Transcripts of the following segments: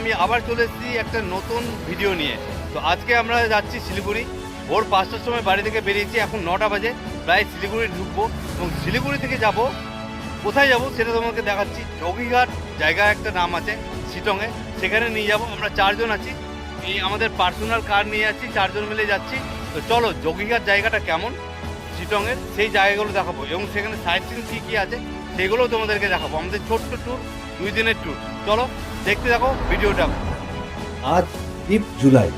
আমি আবার চলে এসেছি একটা নতুন ভিডিও নিয়ে। তো আজকে আমরা যাচ্ছি শিলিগুড়ি। ভোর পাঁচটার সময় বাড়ি থেকে বেরিয়েছি, এখন নটা বাজে। প্রায় শিলিগুড়ি ঢুকবো এবং শিলিগুড়ি থেকে যাব। কোথায় যাব সেটা তোমাকে দেখাচ্ছি। যোগীঘাট জায়গা একটা নাম আছে, শিটংয়ে। সেখানে নিয়ে যাব। আমরা চারজন আছি। এই আমাদের পার্সোনাল কার নিয়ে যাচ্ছি। চারজন মিলে যাচ্ছি। তো চলো যোগীঘাট জায়গাটা কেমন? শিটংয়ের সেই জায়গাগুলো দেখাবো এবং সেখানে সাইট সিন কী কী আছে, সেগুলোও তোমাদেরকে দেখাবো। আমাদের ছোট্ট ট্যুর দুই দিনের ট্যুর চলো দেখতে থাকো, ভিডিওটা। আজ ফিফ জুলাই।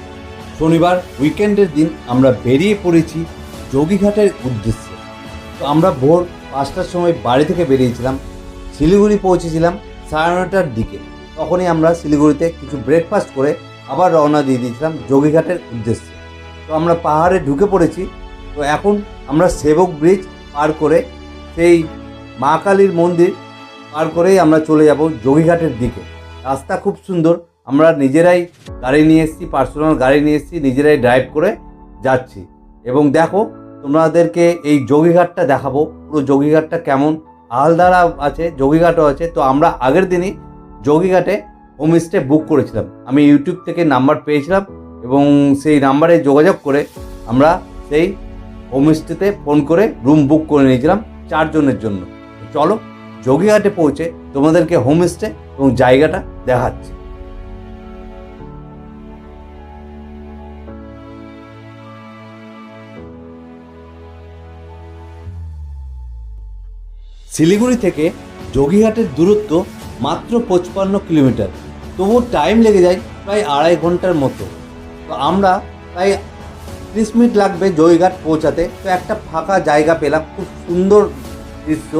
শনিবার উইকেন্ডের দিন আমরা বেরিয়ে পড়েছি যোগীঘাটের উদ্দেশ্যে। তো আমরা ভোর পাঁচটার সময় বাড়ি থেকে বেরিয়েছিলাম, শিলিগুড়ি পৌঁছেছিলাম সাড়ে নটার দিকে। তখনই আমরা শিলিগুড়িতে কিছু ব্রেকফাস্ট করে আবার রওনা দিয়ে দিয়েছিলাম যোগীঘাটের উদ্দেশ্যে। তো আমরা পাহাড়ে ঢুকে পড়েছি, তো এখন আমরা সেবক ব্রিজ পার করে সেই মা কালীর মন্দির পার করেই আমরা চলে যাব যোগীঘাটের দিকে। রাস্তা খুব সুন্দর। আমরা নিজেরাই গাড়ি নিয়ে এসেছি পার্সোনাল গাড়ি নিয়ে এসেছি, নিজেরাই ড্রাইভ করে যাচ্ছি। এবং দেখো, তোমাদেরকে এই যোগীঘাটটা দেখাবো। পুরো যোগীঘাটটা কেমন? আলদারা আছে, যোগীঘাটও আছে। তো আমরা আগের দিনই যোগীঘাটে হোমস্টে বুক করেছিলাম। আমি ইউটিউব থেকে নাম্বার পেয়েছিলাম এবং সেই নাম্বারে যোগাযোগ করে আমরা সেই হোমস্টেতে ফোন করে রুম বুক করে নিয়েছিলাম চারজনের জন্য। চলো, যোগীঘাটে পৌঁছে তোমাদেরকে হোমস্টে এবং জায়গাটা দেখাচ্ছে। শিলিগুড়ি থেকে যোগীঘাটের দূরত্ব মাত্র পঁচপান্ন কিলোমিটার। তবু টাইম লেগে যায় প্রায় আড়াই ঘণ্টার মতো। তো আমরা প্রায় ত্রিশ মিনিট লাগবে জয়ঘাট পৌঁছাতে। তো একটা ফাঁকা জায়গা পেলাম, খুব সুন্দর দৃশ্য।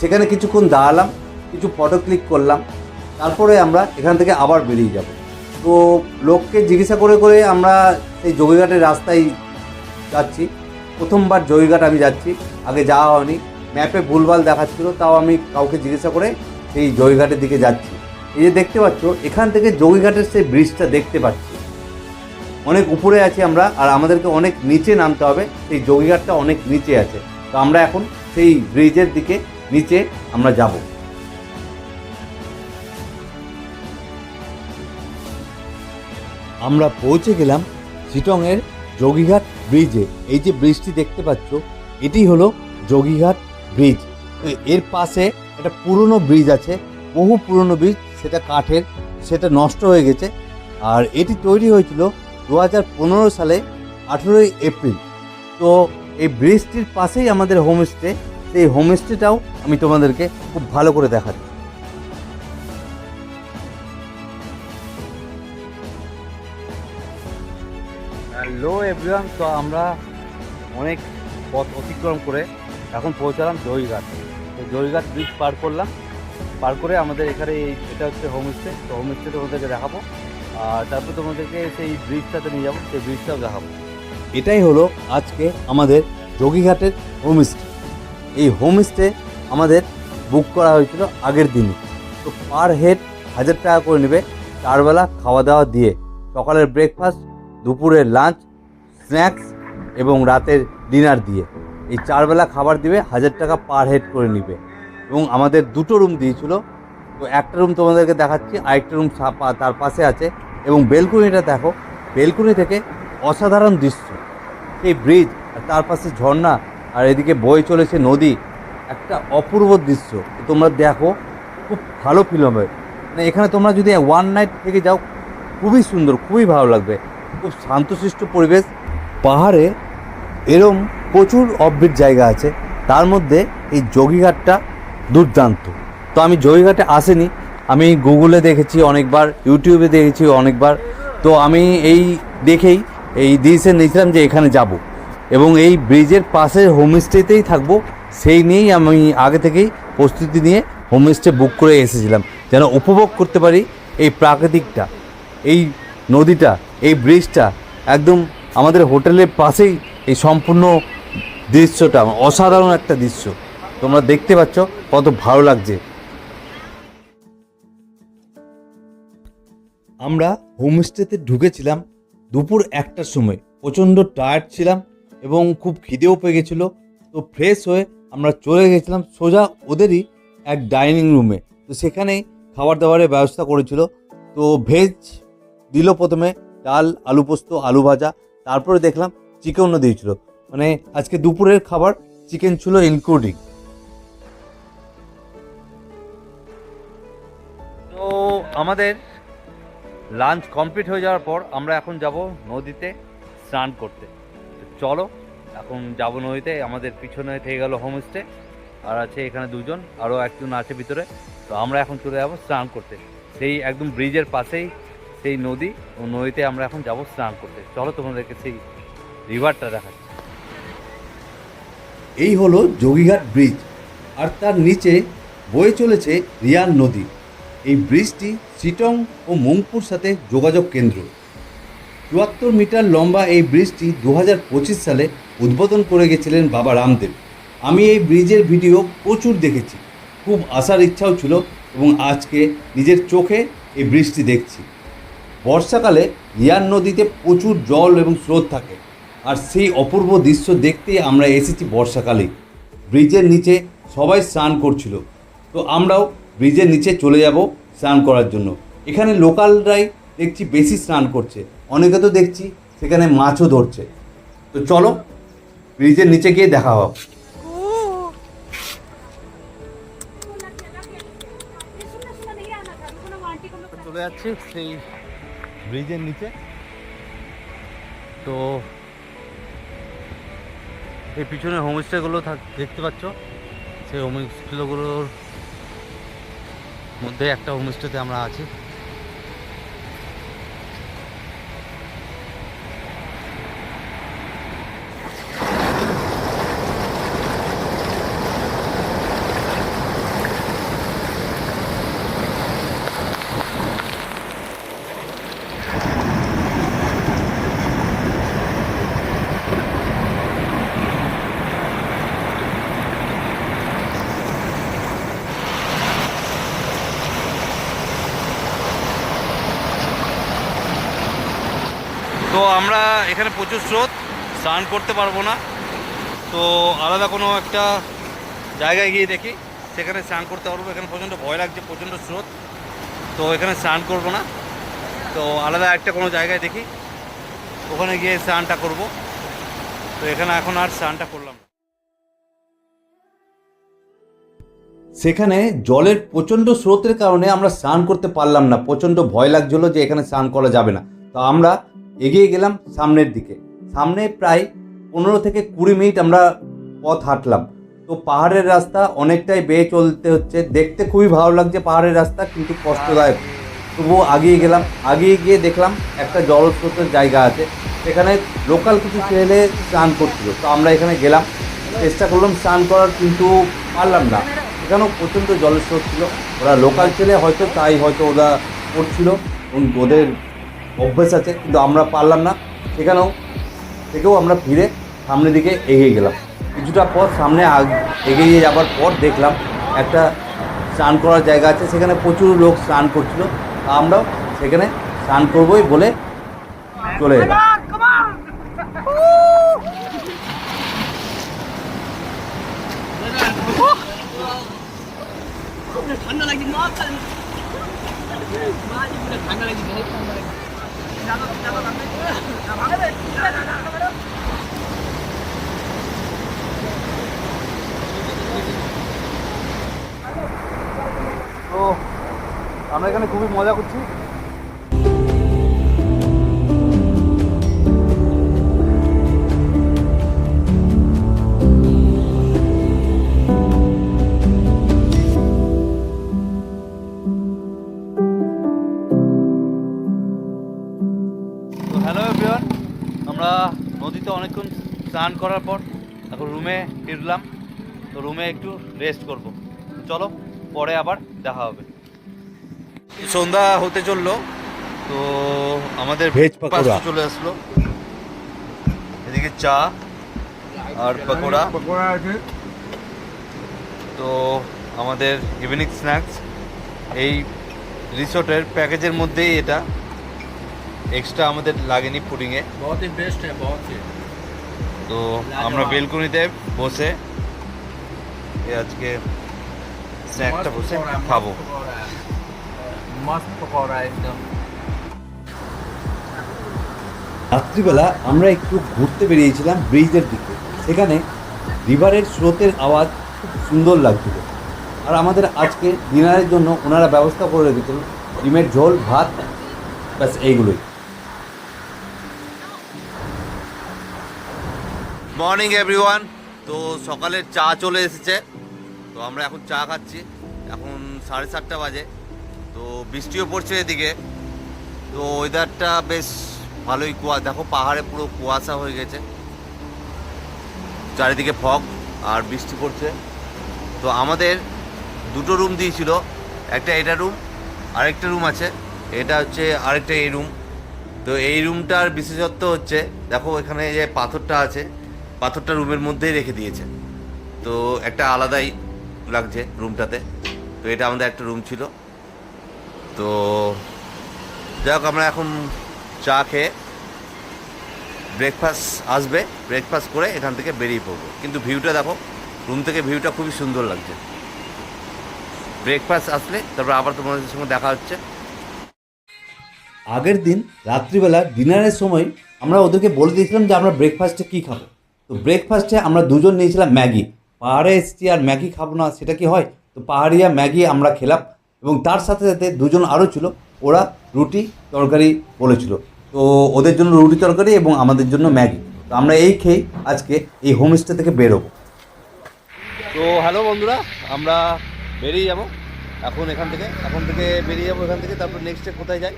সেখানে কিছুক্ষণ দাঁড়ালাম, কিছু ফটো ক্লিক করলাম। তারপরে আমরা এখান থেকে আবার বেরিয়ে যাব। তো লোককে জিজ্ঞাসা করে করে আমরা সেই যোগীঘাটের রাস্তায় যাচ্ছি। প্রথমবার জয়ঘাট আমি যাচ্ছি, আগে যাওয়া হয়নি। ম্যাপে ভুলভাল দেখাচ্ছিল, তাও আমি কাউকে জিজ্ঞাসা করে সেই জয়ঘাটের দিকে যাচ্ছি। এই যে দেখতে পাচ্ছ, এখান থেকে যোগীঘাটের সেই ব্রিজটা দেখতে পাচ্ছি। অনেক উপরে আছি আমরা, আর আমাদেরকে অনেক নিচে নামতে হবে। সেই যোগীঘাটটা অনেক নিচে আছে। তো আমরা এখন সেই ব্রিজের দিকে নিচে আমরা যাব। আমরা পৌঁছে গেলাম শিটংয়ের যোগীঘাট ব্রিজে। এই যে ব্রিজটি দেখতে পাচ্ছ, এটি হলো যোগীঘাট ব্রিজ। এর পাশে একটা পুরনো ব্রিজ আছে, বহু পুরনো ব্রিজ, সেটা কাঠের, সেটা নষ্ট হয়ে গেছে। আর এটি তৈরি হয়েছিল দু হাজার পনেরো সালে আঠেরোই এপ্রিল। তো এই ব্রিজটির পাশেই আমাদের হোমস্টে, সেই হোমস্টেটাও আমি তোমাদেরকে খুব ভালো করে দেখাচ্ছি। হ্যালো এভরিওয়ান তো আমরা অনেক পথ অতিক্রম করে এখন পৌঁছালাম জয়ঘাট তো জয়ঘাট ব্রিজ পার করলাম। পার করে আমাদের এখানে এই এটা হচ্ছে হোমস্টে তো হোমস্টে তোমাদেরকে দেখাবো। আর তারপর তোমাদেরকে সেই ব্রিজটাতে নিয়ে যাব, সেই ব্রিজটাও দেখাবো। এটাই হলো আজকে আমাদের যোগীঘাটের হোমস্টে এই হোমস্টে আমাদের বুক করা হয়েছিল আগের দিনই। তো পার হেড হাজার টাকা করে নেবে। চারবেলা খাওয়া দাওয়া দিয়ে। সকালের ব্রেকফাস্ট দুপুরের লাঞ্চ স্ন্যাক্স এবং রাতের ডিনার দিয়ে। এই চারবেলা খাবার দিবে, হাজার টাকা পার হেড করে নিবে। এবং আমাদের দুটো রুম দিয়েছিল। তো একটা রুম তোমাদেরকে দেখাচ্ছি, আরেকটা রুম তার পাশে আছে। এবং বেলকুনিটা দেখো, বেলকুনি থেকে অসাধারণ দৃশ্য। সেই ব্রিজ আর তার পাশে ঝর্ণা আর এদিকে বয়ে চলেছে নদী, একটা অপূর্ব দৃশ্য। তোমরা দেখো, খুব ভালো ফিল হবে। মানে এখানে তোমরা যদি ওয়ান নাইট থেকে যাও, খুবই সুন্দর, খুবই ভালো লাগবে। খুব শান্তশিষ্ট পরিবেশ পাহাড়ে এরম প্রচুর অফবিট জায়গা আছে। তার মধ্যে এই যোগীঘাটটা দুর্দান্ত। তো আমি যোগীঘাটে আসিনি, আমি গুগলে দেখেছি অনেকবার, ইউটিউবে দেখেছি অনেকবার। তো আমি এই দেখেই এই ডিসিশন নিয়েছিলাম যে এখানে যাব। এবং এই ব্রিজের পাশে হোমস্টেতেই থাকব, সেই নিয়েই আমি আগে থেকেই প্রস্তুতি নিয়ে হোমস্টে বুক করে এসেছিলাম। যেন উপভোগ করতে পারি এই প্রাকৃতিকটা, এই নদীটা, এই ব্রিজটা, একদম আমাদের হোটেলের পাশেই এই সম্পূর্ণ দৃশ্যটা, অসাধারণ একটা দৃশ্য। তোমরা দেখতে পাচ্ছ কত ভালো লাগছে। আমরা হোমস্টেতে ঢুকেছিলাম দুপুর একটার সময়। প্রচণ্ড টায়ার্ড ছিলাম এবং খুব খিদেও পেয়ে গেছিল। তো ফ্রেশ হয়ে আমরা চলে গেছিলাম সোজা ওদেরই এক ডাইনিং রুমে তো সেখানেই খাবার দাবারের ব্যবস্থা করেছিল। তো ভেজ দিল প্রথমে, ডাল, আলু পোস্ত, আলু ভাজা তারপরে দেখলাম চিকেনও দিয়েছিল। মানে আজকে দুপুরের খাবার চিকেন ছিল ইনক্লুডিং তো আমাদের লাঞ্চ কমপ্লিট হয়ে যাওয়ার পর আমরা এখন যাব নদীতে স্নান করতে। চলো, এখন যাব নদীতে, আমাদের পিছনে থেকে গেল হোমস্টে আর আছে এখানে দুজন, আরও একজন আছে ভিতরে। তো আমরা এখন চলে যাব স্নান করতে। সেই একদম ব্রিজের পাশেই সেই নদী ও নদীতে আমরা এখন যাব স্নান করতে। চলো তোমাদেরকে সেই রিভারটা দেখাচ্ছি। এই হলো যোগীঘাট ব্রিজ, আর তার নিচে বয়ে চলেছে রিয়ান নদী। এই ব্রিজটি সিটং ও মংপুর সাথে যোগাযোগ কেন্দ্র। চুয়াত্তর মিটার লম্বা এই ব্রিজটি দু সালে উদ্বোধন করে গেছিলেন বাবা রামদেব। আমি এই ব্রিজের ভিডিও প্রচুর দেখেছি। খুব আসার ইচ্ছাও ছিল এবং আজকে নিজের চোখে এই ব্রিজটি দেখছি। বর্ষাকালে রিয়ান নদীতে প্রচুর জল এবং স্রোত থাকে আর সেই অপূর্ব দৃশ্য দেখতেই আমরা এসেছি বর্ষাকালে ব্রিজের নিচে সবাই স্নান করছিল তো আমরাও ব্রিজের নিচে চলে যাব স্নান করার জন্য এখানে লোকালরাই দেখছি বেশি স্নান করছে অনেকে তো দেখছি সেখানে মাছও ধরছে তো চলো ব্রিজের নিচে গিয়ে দেখা হোক চলে যাচ্ছি সেই ব্রিজের নিচে। তো এই পিছনে হোমস্টেগুলো দেখতে পাচ্ছ? সেই হোমস্টেগুলোর মধ্যে একটা হোমস্টেতে আমরা আছি। তো আমরা এখানে প্রচুর স্রোত, স্নান করতে পারব না। তো আলাদা কোনো একটা জায়গায় গিয়ে দেখি, সেখানে স্নান করতে পারব। এখানে প্রচণ্ড ভয় লাগছে, প্রচণ্ড স্রোত। তো এখানে স্নান করব না। তো আলাদা একটা কোনো জায়গায় দেখি, ওখানে গিয়ে স্নানটা করব। তো এখানে এখন আর স্নানটা করলাম। সেখানে জলের প্রচণ্ড স্রোতের কারণে আমরা স্নান করতে পারলাম না। প্রচণ্ড ভয় লাগছিল যে এখানে স্নান করা যাবে না। তো আমরা এগিয়ে গেলাম সামনের দিকে। সামনে প্রায় পনেরো থেকে কুড়ি মিনিট আমরা পথ হাঁটলাম। তো পাহাড়ের রাস্তা অনেকটাই বেয়ে চলতে হচ্ছে। দেখতে খুবই ভালো লাগছে পাহাড়ের রাস্তা, কিন্তু কষ্টদায়ক। তবুও আগিয়ে গেলাম। আগিয়ে গিয়ে দেখলাম একটা জলস্রোতের জায়গা আছে। সেখানে লোকাল কিছু ছেলে স্নান করছিল। তো আমরা এখানে গেলাম। চেষ্টা করলাম স্নান করার, কিন্তু পারলাম না। সেখানেও প্রচণ্ড জলস্রোত ছিল। ওরা লোকাল ছেলে, হয়তো তাই হয়তো ওরা করছিল। ওদের অভ্যেস আছে, কিন্তু আমরা পারলাম না। সেখানেও থেকেও আমরা ফিরে সামনের দিকে এগিয়ে গেলাম। কিছুটা পর সামনে এগিয়ে যাবার পর দেখলাম একটা স্নান করার জায়গা আছে, সেখানে প্রচুর লোক স্নান করছিল। আমরাও সেখানে স্নান করবোই বলে চলে এলাম। ঠান্ডা লাগছে ঠান্ডা লাগছে। তো আমরা এখানে খুবই মজা করছি। স্নান করার পর এখন রুমে ফিরলাম। তো রুমে একটু রেস্ট করব। চলো পরে আবার দেখা হবে। সন্ধ্যা হতে চলল। তো আমাদের ভেজ পাকোড়া। চলে আসলো। এদিকে চা আর পাকোড়া। পাকোড়া আছে তো আমাদের ইভিনিং স্ন্যাক্স এই রিসোর্টের প্যাকেজের মধ্যেই এটা। এক্সট্রা আমাদের লাগেনি পুডিংয়ে বহুত বেস্ট হ্যাঁ বহুত তো আমরা বেলকুনিতে বসে আজকে স্ন্যাকটা বসে খাব। রাত্রিবেলা আমরা একটু ঘুরতে বেরিয়েছিলাম ব্রিজের দিকে। সেখানে রিভারের স্রোতের আওয়াজ খুব সুন্দর লাগছিল। আর আমাদের আজকে ডিনারের জন্য ওনারা ব্যবস্থা করে দিত ডিমের ঝোল ভাত ব্যাস এইগুলোই। Morning, everyone. তো সকালের চা চলে এসেছে। তো আমরা এখন চা খাচ্ছি। এখন সাড়ে সাতটা বাজে। তো বৃষ্টিও পড়ছে এদিকে। তো ওয়েদারটা বেশ ভালোই কুয়া, দেখো পাহাড়ে পুরো কুয়াশা হয়ে গেছে। চারিদিকে ফগ আর বৃষ্টি পড়ছে। তো আমাদের দুটো রুম দিয়েছিল। একটা এটা রুম আরেকটা রুম আছে। এটা হচ্ছে আরেকটা এই রুম তো এই রুমটার বিশেষত্ব হচ্ছে, দেখো এখানে যে পাথরটা আছে পাথরটা রুমের মধ্যেই রেখে দিয়েছে। তো একটা আলাদাই লাগছে রুমটাতে। তো এটা আমাদের একটা রুম ছিল। তো যাই হোক আমরা এখন চা খেয়ে ব্রেকফাস্ট আসবে। ব্রেকফাস্ট করে এখান থেকে বেরিয়ে পড়ব। কিন্তু ভিউটা দেখো রুম থেকে ভিউটা খুবই সুন্দর লাগছে। ব্রেকফাস্ট আসলে, তারপর আবার তোমাদের সঙ্গে দেখা হচ্ছে। আগের দিন রাত্রিবেলা ডিনারের সময় আমরা ওদেরকে বলে দিয়েছিলাম যে আমরা ব্রেকফাস্টে কী খাব। তো ব্রেকফাস্টে আমরা দুজন নিয়েছিলাম ম্যাগি। পাহাড়ে এসেছি আর ম্যাগি খাব না, সেটা কি হয়? তো পাহাড়িয়া ম্যাগি আমরা খেলাম এবং তার সাথে সাথে দুজন আরও ছিল। ওরা রুটি, তরকারি বলেছিল। তো ওদের জন্য রুটি তরকারি এবং আমাদের জন্য ম্যাগি। তো আমরা এই খেয়ে আজকে এই হোমস্টে থেকে বেরোবো। তো হ্যালো বন্ধুরা, আমরা বেরিয়ে যাব। এখন এখান থেকে, এখন থেকে বেরিয়ে যাব এখান থেকে, তারপর নেক্সটে কোথায় যাই,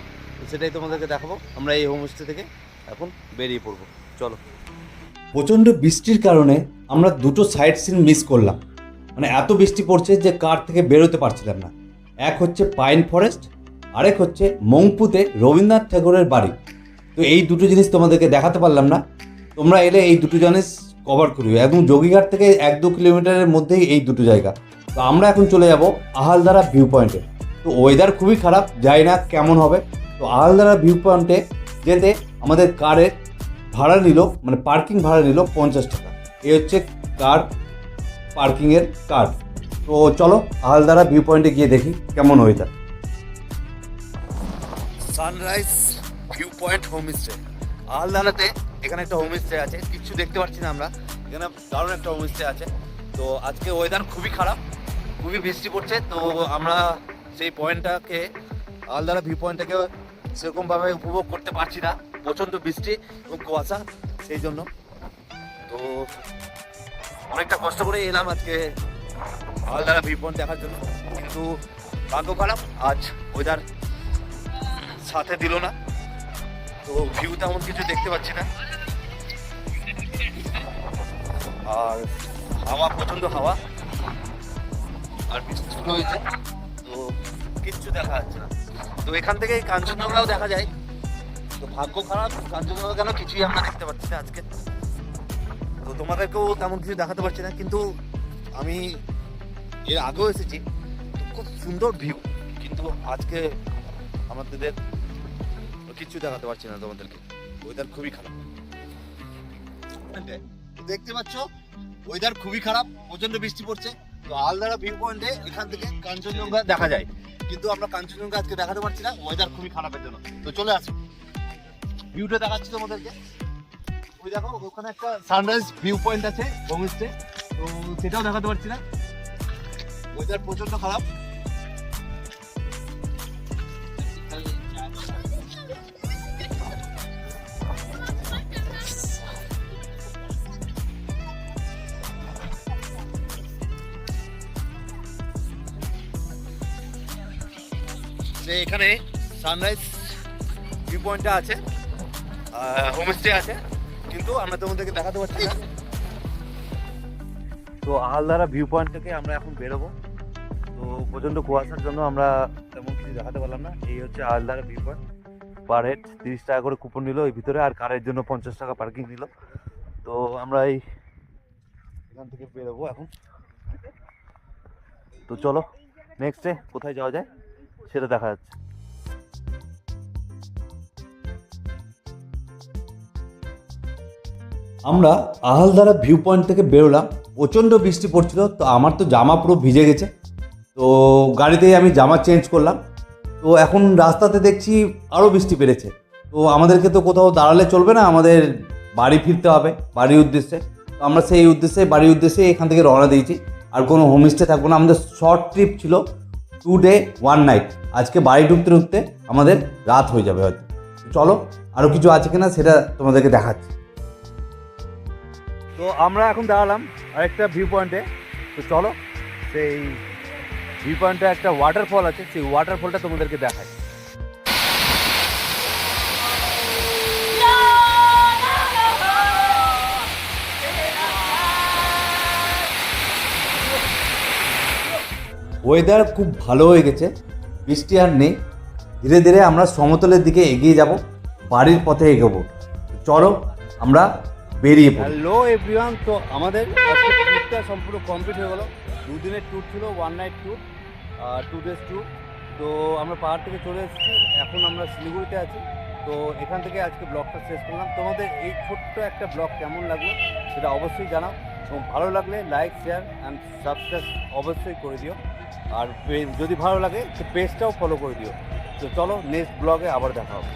সেটাই তোমাদেরকে দেখাবো। আমরা এই হোমস্টে থেকে এখন বেরিয়ে পড়ব। চলো। প্রচণ্ড বৃষ্টির কারণে আমরা দুটো সাইড সিন মিস করলাম। মানে এত বৃষ্টি পড়ছে যে কার থেকে বেরোতে পারছিলাম না। এক হচ্ছে পাইন ফরেস্ট আরেক হচ্ছে মংপুতে রবীন্দ্রনাথ ঠাকুরের বাড়ি। তো এই দুটো জিনিস তোমাদেরকে দেখাতে পারলাম না। তোমরা এলে এই দুটো জিনিস কভার করিও এবং যোগীঘাট থেকে এক দু কিলোমিটারের মধ্যেই এই দুটো জায়গা। তো আমরা এখন চলে যাব আহালদারা ভিউ পয়েন্টে তো ওয়েদার খুবই খারাপ জানি না কেমন হবে। তো আহালদারা ভিউ পয়েন্টে যেতে আমাদের কারের ভাড়া নিল মানে পার্কিং ভাড়া নিল পঞ্চাশ টাকা। এই হচ্ছে কার পার্কিংয়ের কার্ড তো চলো আহালদারা ভিউ পয়েন্টে গিয়ে দেখি কেমন weather sunrise view point homestay আলদানাতে এখানে একটা হোমস্টে আছে, কিছু দেখতে পাচ্ছি না আমরা। এখানে দারুণ একটা হোমস্টে আছে। তো আজকে ওয়েদার খুবই খারাপ, খুবই বৃষ্টি পড়ছে। তো আমরা সেই পয়েন্টটাকে আলদারা ভিউ পয়েন্টটাকে সেরকমভাবে উপভোগ করতে পারছি না। প্রচণ্ড বৃষ্টি এবং কুয়াশা, সেই জন্য তো অনেকটা কষ্ট করে এলাম আজকে আলদারা ভিউ পয়েন্ট দেখার জন্য। কিন্তু ভাগ্য খারাপ, আজ ওয়েদার সাথে দিল না। তো ভিউ তেমন কিছু দেখতে পাচ্ছি না। আর হাওয়া প্রচণ্ড হাওয়া। আর বৃষ্টি শুরু হয়েছে, তো কিচ্ছু দেখা যাচ্ছে না। তো এখান থেকে কাঞ্চনজঙ্ঘাও দেখা যায়। তো ভাগ্য খারাপ কাঞ্চনজঙ্ঘা কেন কিছুই আমরা দেখতে পাচ্ছি না আজকে? তো তোমাদেরকেও তেমন কিছু দেখাতে পারছি না, কিন্তু আমি এর আগেও এসেছি খুব সুন্দর ভিউ কিন্তু আজকে আমাদের কিচ্ছু দেখাতে পারছি না তোমাদেরকে। ওয়েদার খুবই খারাপ। দেখতে পাচ্ছ ওয়েদার খুবই খারাপ প্রচণ্ড বৃষ্টি পড়ছে। তো আলদারা ভিউ পয়েন্টে এখান থেকে কাঞ্চনজঙ্ঘা দেখা যায়। কিন্তু আমরা কাঞ্চনজঙ্ঘা আজকে দেখাতে পারছি না ওয়েদার খুবই খারাপের জন্য। তো চলে আসো। ভিউটা দেখাচ্ছি তোমাদেরকে। ওই দেখো, ওখানে একটা সানরাইজ ভিউ পয়েন্ট আছে হোমস্টে তো সেটাও দেখাতে পারছি না। ওয়েদার প্রচণ্ড খারাপ। এখানে সানরাইজ ভিউ পয়েন্টটা আছে। হোমস্টে আছে? কিন্তু আমরা তোমাদেরকে দেখাতে পারছি না। তো আহালদারা ভিউ পয়েন্ট থেকে আমরা এখন বেরোবো। তো প্রচণ্ড কুয়াশার জন্য আমরা তেমন কিছু দেখাতে পারলাম না। এই হচ্ছে Ahaldara view point per head তিরিশ টাকা করে কুপন নিল এই ভিতরে আর কারের জন্য পঞ্চাশ টাকা পার্কিং নিল। তো আমরা এই এখান থেকে বেরোবো এখন। তো চলো নেক্সটে কোথায় যাওয়া যায় সেটা দেখা যাচ্ছে। আমরা আহালদারা ভিউ পয়েন্ট থেকে বেরোলাম। প্রচণ্ড বৃষ্টি পড়ছিল, তো আমার তো জামা পুরো ভিজে গেছে। তো গাড়িতেই আমি জামা চেঞ্জ করলাম। তো এখন রাস্তাতে দেখছি আরও বৃষ্টি বেড়েছে। তো আমাদেরকে তো কোথাও দাঁড়ালে চলবে না, আমাদের বাড়ি ফিরতে হবে বাড়ির উদ্দেশ্যে। তো আমরা সেই উদ্দেশ্যে, বাড়ির উদ্দেশ্যে এখান থেকে রওনা দিয়েছি। আর কোনো হোমস্টে থাকব না। আমাদের শর্ট ট্রিপ ছিল টু ডে ওয়ান নাইট আজকে বাড়ি ঢুকতে ঢুকতে আমাদের রাত হয়ে যাবে হয়তো। চলো আরও কিছু আছে কিনা সেটা তোমাদেরকে দেখাচ্ছি। তো আমরা এখন দাঁড়ালাম আরেকটা ভিউ পয়েন্টে তো চলো, সেই ভিউ পয়েন্টে একটা ওয়াটারফল আছে, সেই ওয়াটারফলটা তোমাদেরকে দেখাই। ওয়েদার খুব ভালো হয়ে গেছে, বৃষ্টি আর নেই। ধীরে ধীরে আমরা সমতলের দিকে এগিয়ে যাব, বাড়ির পথে এগোবো। চলো, আমরা বেরিয়ে পড়ি। হ্যালো এভরিওয়ান তো আমাদের ট্যুরটা সম্পূর্ণ কমপ্লিট হয়ে গেলো। দুদিনের ট্যুর ছিল ওয়ান নাইট ট্যুর আর টু ডেজ ট্যুর তো আমরা পাহাড় থেকে চলে এসেছি, এখন আমরা শিলিগুড়িতে আছি। তো এখান থেকে আজকে ব্লগটা শেষ করলাম। তোমাদের এই ছোট্ট একটা ব্লগ কেমন লাগল সেটা অবশ্যই জানাও। এবং ভালো লাগলে লাইক শেয়ার অ্যান্ড সাবস্ক্রাইব অবশ্যই করে দিও। আর যদি ভালো লাগে পেজটাও ফলো করে দিও। তো চলো নেক্সট ব্লগে আবার দেখা হবে।